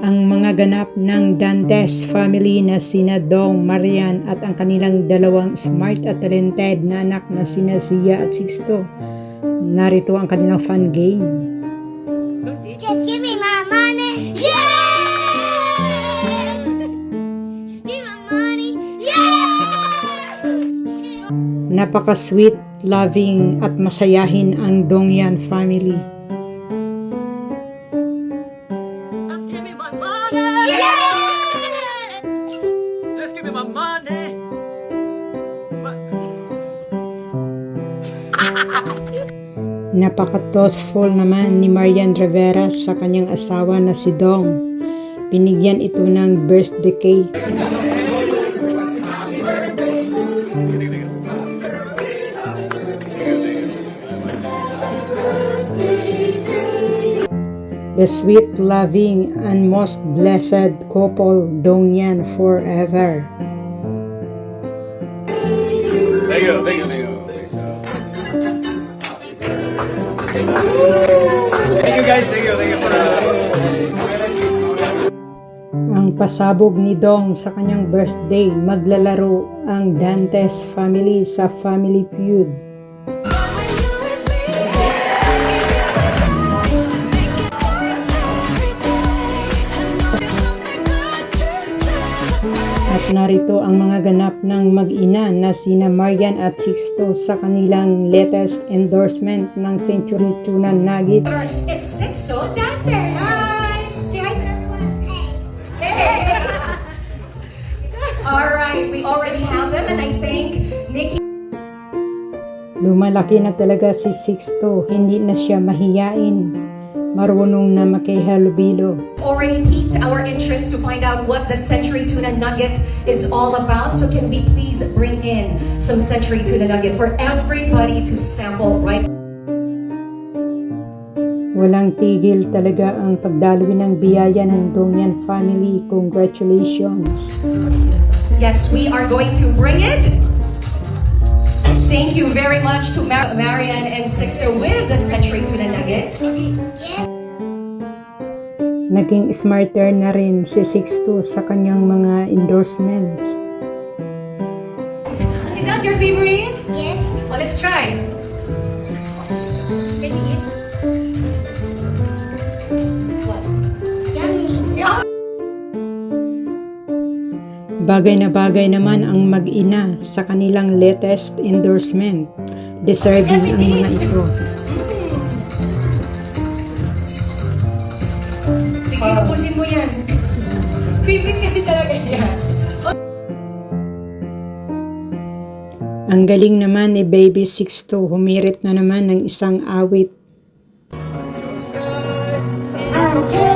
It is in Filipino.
ang mga ganap ng Dantes family na sina Dong, Marian at ang kanilang dalawang smart at talented na anak na sina Sia at Sixto. Narito ang kanilang fun game. Napaka-sweet, loving at masayahin ang Dongyan family. Just give me my money. Yeah! Just give me my money. Napaka-thoughtful naman ni Marian Rivera sa kanyang asawa na si Dong. Binigyan ito ng birthday cake. The sweet, loving, and most blessed couple Dongyan forever. Thank you, thank you, thank you. Thank you guys, thank you, thank you for uh, Ang pasabog ni Dong sa kanyang birthday, maglalaro ang Dantes family sa Family Feud. Narito ang mga ganap ng mag-ina na sina Marian at Sixto sa kanilang latest endorsement ng Century Tuna Nuggets. It's Sixto Dante. Hi. Say hi to everyone. Hey. All right, we already have them, and I think Nikki. Lumalaki na talaga si Sixto, hindi na siya mahiyain. Marunong na makihalubilo. already piqued our interest to find out what the Century Tuna Nugget is all about. So can we please bring in some Century Tuna Nugget for everybody to sample right Walang tigil talaga ang pagdaloy ng biyaya ng Dongyan family. Congratulations! Yes, we are going to bring it. Thank you very much to Mar- Marian and Sixto with the Century Tuna Nuggets. Naging smarter na rin si Sixto sa kanyang mga endorsement. Is that your favorite? Yes. Well, let's try. Can you eat? Yummy. Yeah. Bagay na bagay naman ang mag-ina sa kanilang latest endorsement. Deserving ang mga ito. Visit kasi talaga yan. Ang galing naman ni eh, Baby 62, humirit na naman ng isang awit. Okay.